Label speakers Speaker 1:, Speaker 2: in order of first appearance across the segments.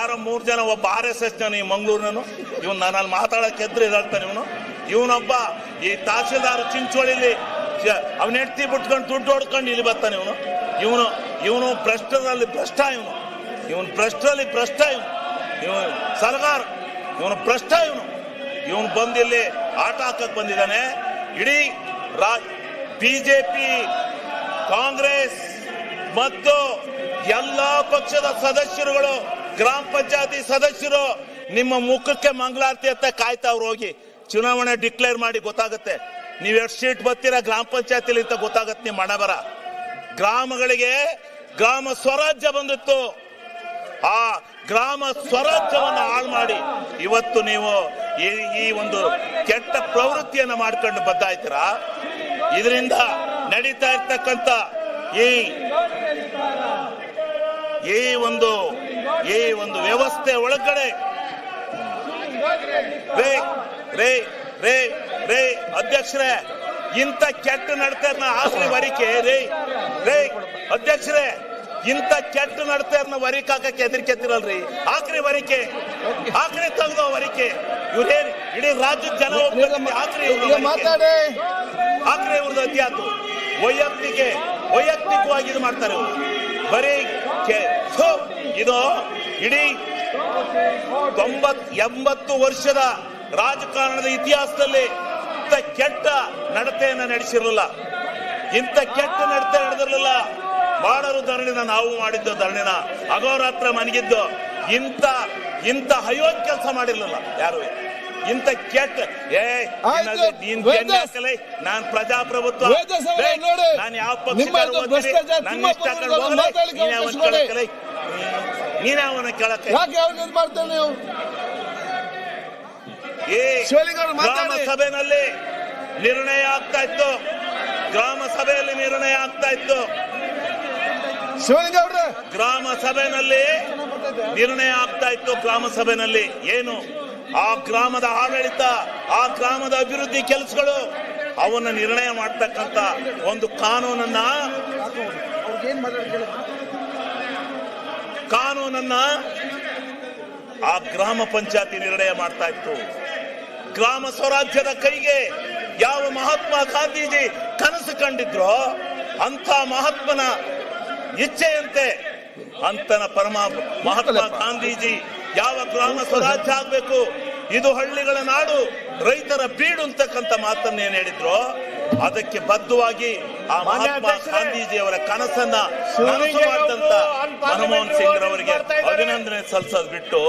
Speaker 1: ಯಾರೋ ಮೂರು ಜನ ಒಬ್ಬ ಆರ್ ಎಸ್ ಎಸ್ ಜನ ಈ ಮಂಗಳೂರಿನನು ಇವನು ನಾನು ಮಾತಾಡಕ್ಕೆ ಎದ್ರು ಇದಾಗ್ತಾನೆ ಇವನು. ಇವನೊಬ್ಬ ಈ ತಹಸೀಲ್ದಾರ್ ಚಿಂಚೋಳಿಲಿ ಅವನ ಹೆಂಡತಿ ಬಿಟ್ಕೊಂಡು ದುಡ್ಡು ಹೊಡ್ಕೊಂಡು ಇಲ್ಲಿ ಬರ್ತಾನೆ ಇವನು. ಇವನು ಇವನು ಭ್ರಷ್ಟದಲ್ಲಿ ಭ್ರಷ್ಟ ಇವನು. ಇವನು ಭ್ರಷ್ಟರಲ್ಲಿ ಭ್ರಷ್ಟ ಇವನು. ಇವನು ಸಲಗಾರ, ಇವನು ಭ್ರಷ್ಟ ಇವನು. ಇವನು ಬಂದಿಲ್ಲಿ ಆಟ ಹಾಕಕ್ ಬಂದಿದ್ದಾನೆ. ಇಡೀ ರಾ, ಬಿಜೆಪಿ, ಕಾಂಗ್ರೆಸ್ ಮತ್ತು ಎಲ್ಲಾ ಪಕ್ಷದ ಸದಸ್ಯರುಗಳು ಗ್ರಾಮ ಪಂಚಾಯತಿ ಸದಸ್ಯರು ನಿಮ್ಮ ಮುಖಕ್ಕೆ ಮಂಗಳಾರತಿ ಅಂತ ಕಾಯ್ತಾ ಅವ್ರು ಹೋಗಿ. ಚುನಾವಣೆ ಡಿಕ್ಲೇರ್ ಮಾಡಿ ಗೊತ್ತಾಗುತ್ತೆ. ನೀವ್ ಎಷ್ಟು ಸೀಟ್ ಬರ್ತೀರಾ ಗ್ರಾಮ ಪಂಚಾಯತಿಲಿ ಅಂತ ಗೊತ್ತಾಗತ್ತೆ ನಿಮ್ಮ ಹಣ ಬರ ಗ್ರಾಮಗಳಿಗೆ ಗ್ರಾಮ ಸ್ವರಾಜ್ಯ ಬಂದಿತ್ತು. ಆ ಗ್ರಾಮ ಸ್ವರಾಜ್ಯವನ್ನು ಹಾಳು ಮಾಡಿ ಇವತ್ತು ನೀವು ಈ ಈ ಒಂದು ಕೆಟ್ಟ ಪ್ರವೃತ್ತಿಯನ್ನು ಮಾಡ್ಕೊಂಡು ಬದ್ದಾಯ್ತೀರಾ? ಇದರಿಂದ ನಡೀತಾ ಇರ್ತಕ್ಕಂಥ ಈ ಈ ಒಂದು ಈ ಒಂದು ವ್ಯವಸ್ಥೆ ಒಳಗಡೆ. ರೇ ರೇ ರೇ ರೇ ಅಧ್ಯಕ್ಷರೇ ಇಂಥ ಕೆಟ್ಟ ನಡತೆಯನ್ನ ಆಸ್ತಿ ವರಿಕೆ ರೇ ರೇ ಅಧ್ಯಕ್ಷರೇ ಇಂಥ ಕೆಟ್ಟ ನಡತೆಯನ್ನ ವರಿಕೆ ಹಾಕಕ್ಕೆ ಹೆದರಿಕೆತ್ತಿರಲ್ರಿ. ಆಕ್ರಿ ವರಿಕೆ ಆಕ್ರಿ ತಂದು ವರಿಕೆ. ಇವ್ರೇನ್ ಇಡೀ ರಾಜ್ಯದ ಜನ ಆಕ್ರಿ ಹಾಕ್ರಿ ಇವ್ರದ್ದು
Speaker 2: ಈಗ ಆತು
Speaker 1: ಆಕ್ರೆ ವೈಯಕ್ತಿಕ ವೈಯಕ್ತಿಕವಾಗಿ ಇದು ಮಾಡ್ತಾರೆ ಬರೀ ಇದು ಇಡೀ ತೊಂಬತ್ ಎಂಬತ್ತು ವರ್ಷದ ರಾಜಕಾರಣದ ಇತಿಹಾಸದಲ್ಲಿ ಇಂಥ ಕೆಟ್ಟ ನಡತೆಯನ್ನು ನಡೆಸಿರಲಿಲ್ಲ. ಇಂಥ ಕೆಟ್ಟ ನಡತೆ ನಡೆದಿರಲಿಲ್ಲ. ಮಾಡಲು ಧರಣಿನ, ನಾವು ಮಾಡಿದ್ದು ಧರಣಿನ. ಅಗೋರಾತ್ರ ಮನಗಿದ್ದು ಇಂಥ ಇಂಥ ಅಯೋಗ್ಯ ಕೆಲಸ ಮಾಡಿರಲಿಲ್ಲ ಯಾರು. ಇಂಥ ಕೆಟ್ಟ ಏ. ನೀನ್ ಬೆನ್ನ ನಾನ್ ಪ್ರಜಾಪ್ರಭುತ್ವ. ನಾನು ಯಾವ ಪಕ್ಷ
Speaker 2: ನನ್ನ.
Speaker 1: ನೀನೇ ಅವನ ಗ್ರಾಮ ಸಭೆನಲ್ಲಿ ನಿರ್ಣಯ ಆಗ್ತಾ ಇತ್ತು. ಗ್ರಾಮ ಸಭೆಯಲ್ಲಿ ನಿರ್ಣಯ ಆಗ್ತಾ ಇತ್ತು. ಗ್ರಾಮ ಸಭೆನಲ್ಲಿ ನಿರ್ಣಯ ಆಗ್ತಾ ಇತ್ತು. ಗ್ರಾಮ ಸಭೆನಲ್ಲಿ ಏನು? ಆ ಗ್ರಾಮದ ಆಡಳಿತ ಆ ಗ್ರಾಮದ ಅಭಿವೃದ್ಧಿ ಕೆಲಸಗಳು ಅವನ್ನ ನಿರ್ಣಯ ಮಾಡ್ತಕ್ಕಂತ ಒಂದು ಕಾನೂನನ್ನ ಕಾನೂನನ್ನ ಆ ಗ್ರಾಮ ಪಂಚಾಯತಿ ನಿರ್ಣಯ ಮಾಡ್ತಾ ಇತ್ತು. ಗ್ರಾಮ ಸ್ವರಾಜ್ಯದ ಕೈಗೆ ಯಾವ ಮಹಾತ್ಮ ಗಾಂಧೀಜಿ ಕನಸು ಕಂಡಿದ್ರೋ ಅಂತ ಮಹಾತ್ಮನ ಇಚ್ಛೆಯಂತೆ ಅಂತನ ಪರಮ ಮಹಾತ್ಮ ಗಾಂಧೀಜಿ ಯಾವ ಗ್ರಾಮ ಸ್ವರಾಜ್ಯ ಆಗ್ಬೇಕು? ಇದು ಹಳ್ಳಿಗಳ ನಾಡು. ರೈತರ ಬೀಡು ಅಂತಕ್ಕಂಥ ಮಾತನ್ನ ಏನ್ ಹೇಳಿದ್ರು. ಅದಕ್ಕೆ ಬದ್ಧವಾಗಿ ಆ ಮಹಾತ್ಮ ಗಾಂಧೀಜಿಯವರ ಕನಸನ್ನ ನನಸು
Speaker 3: ಶಿವಲಿಂಗೇಗೌಡರು
Speaker 1: ಮಾಡಿದಂತ
Speaker 3: on parliamentary
Speaker 1: ಮನಮೋಹನ್ ಸಿಂಗ್ ರವರಿಗೆ. ಅಭಿನಂದನೆ ಸಲ್ಲಿಸೋದು ಬಿಟ್ಟು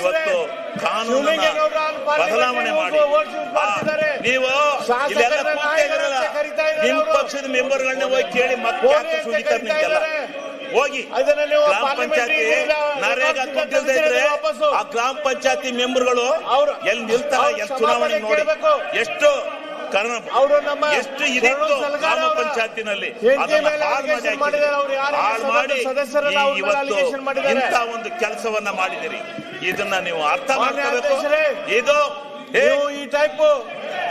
Speaker 1: ಇವತ್ತು ಕಾನೂನನ್ನ
Speaker 3: ಶಿವಲಿಂಗೇಗೌಡರು
Speaker 1: ಬದಲಾವಣೆ ಮಾಡಿ. ನೀವು ಇಲ್ಲೆಲ್ಲ ನಿಮ್. ಪಕ್ಷದ ಮೆಂಬರ್ಗಳನ್ನ ಹೋಗಿ ಕೇಳಿ ಮತ್ತೆ
Speaker 3: ಸುದೀಕರ್
Speaker 1: ನಿಮ್ಗೆಲ್ಲ. ಹೋಗಿ ಗ್ರಾಮ ಪಂಚಾಯತಿ ನರೇಗಾ ದುಡ್ಡಿಲ್ದೇ ಇದ್ರೆ. ಆ ಗ್ರಾಮ ಪಂಚಾಯತಿ ಮೆಂಬರ್ಗಳು
Speaker 3: ಅವ್ರು-
Speaker 1: ಎಲ್ಲಿ ನಿಲ್ತಾರೆ ಎಷ್ಟು ಚುನಾವಣೆ ನೋಡಿ ಎಷ್ಟು ಕಾರಣ
Speaker 3: ಅವರು ನಮ್ಮ
Speaker 1: ಎಷ್ಟು ಇದಿತ್ತು ಗ್ರಾಮ ಪಂಚಾಯತಿನಲ್ಲಿ? ಹಾಳು ಮಾಡಿ ಇವತ್ತು. ಇಂಥ ಒಂದು ಕೆಲಸವನ್ನ ಮಾಡಿದಿರಿ ಇದನ್ನ ನೀವು ಅರ್ಥ ಮಾಡ್ಕೋಬೇಕು. ಇದು
Speaker 3: ಈ ಟೈಪ್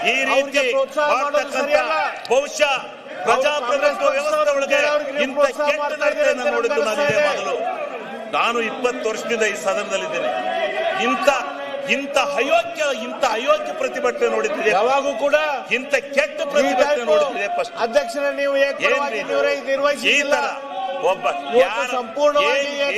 Speaker 1: ಈ ರೀತಿ ಮಾಡ್ತಕ್ಕಂಥ ಬಹುಶಃ ಪ್ರಜಾಪ್ರಭುತ್ವ ವ್ಯವಸ್ಥೆ ಒಳಗೆ ಇಂಥ ಕೆಟ್ಟ ನಡತೆಯನ್ನು ನೋಡಿದ್ದು ನಾನು ಇದೇ ಮೊದಲು ನಾನು ಇಪ್ಪತ್ತು ವರ್ಷದಿಂದ ಈ ಸದನದಲ್ಲಿದ್ದೇನೆ. ಇಂಥ ಇಂಥ ಅಯೋಗ್ಯ ಇಂಥ ಅಯೋಗ್ಯ ಪ್ರತಿಭಟನೆ ನೋಡಿದ್ರೆ
Speaker 3: ಯಾವಾಗೂ ಕೂಡ
Speaker 1: ಇಂಥ ಕೆಟ್ಟ ಪ್ರತಿಭಟನೆ ನೋಡಿದ್ರೆ ಫಸ್ಟ್.
Speaker 3: ಅಧ್ಯಕ್ಷರ ನೀವು
Speaker 1: ಈ ತರ ಒಬ್ಬ ಯಾರ-
Speaker 3: ಸಂಪೂರ್ಣವಾಗಿ
Speaker 1: ಏನ್-